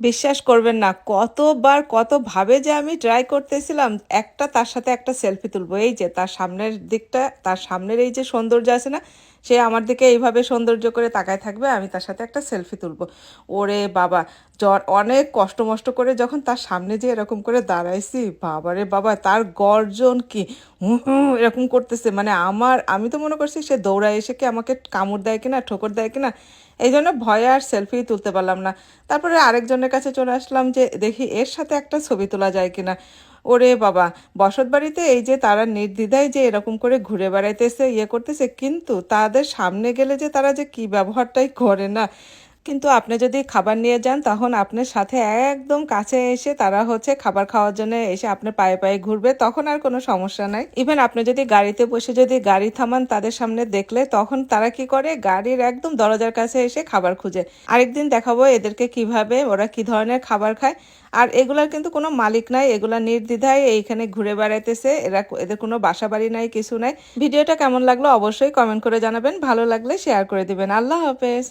বিশ্বাস করবেন না, কতবার কতভাবে যে আমি ট্রাই করতেছিলাম, একটা তার সাথে একটা সেলফি তুলবো। এই যে তার সামনের দিকটা, তার সামনের এই যে সৌন্দর্য আছে না সে আমার দিকে এইভাবে সৌন্দর্য করে তাকায় থাকবে, আমি তার সাথে একটা সেলফি তুলবো। ওরে বাবা, জ্বর অনেক কষ্ট মষ্ট করে যখন তার সামনে যে এরকম করে দাঁড়াইছি, বাবারে বাবা, তার গর্জন কি? এরকম করতেছে। মানে আমার, আমি তো মনে করছি সে দৌড়ায় এসে কি আমাকে কামড় দেয় কিনা, ঠোকর দেয় কিনা, এই জন্য ভয়ে আর সেলফি তুলতে পারলাম না। তারপরে আরেকজনের কাছে চলে আসলাম যে, দেখি এর সাথে একটা ছবি তোলা যায় কিনা। ওরে বাবা, বসত বাড়িতে এই যে তারা নির্দ্বিধায় যে এরকম করে ঘুরে বেড়াইতেছে ইয়ে করতেছে, কিন্তু তাদের সামনে গেলে যে তারা যে কি ব্যবহারটাই করে না। কিন্তু আপনি যদি খাবার নিয়ে যান, তখন আপনার সাথে একদম কাছে এসে তারা হচ্ছে খাবার খাওয়ার জন্য এসে আপনার পায়ে পায়ে ঘুরবে, তখন আর কোনো সমস্যা নাই। ইভেন আপনি যদি গাড়িতে বসে যদি গাড়ি থামান তাদের সামনে দেখলে, তখন তারা কি করে? গাড়ির একদম দরজার কাছে এসে খাবার খুঁজে। আরেকদিন দেখাবো এদেরকে কীভাবে ওরা কি ধরনের খাবার খায়। আর এগুলার কিন্তু কোনো মালিক নাই, এগুলা নির্দ্বিধায় এইখানে ঘুরে বেড়াইতেছে। এরা এদের কোনো বাসা বাড়ি নাই, কিছু নাই। ভিডিওটা কেমন লাগল অবশ্যই কমেন্ট করে জানাবেন, ভালো লাগলে শেয়ার করে দিবেন। আল্লাহ হাফেজ।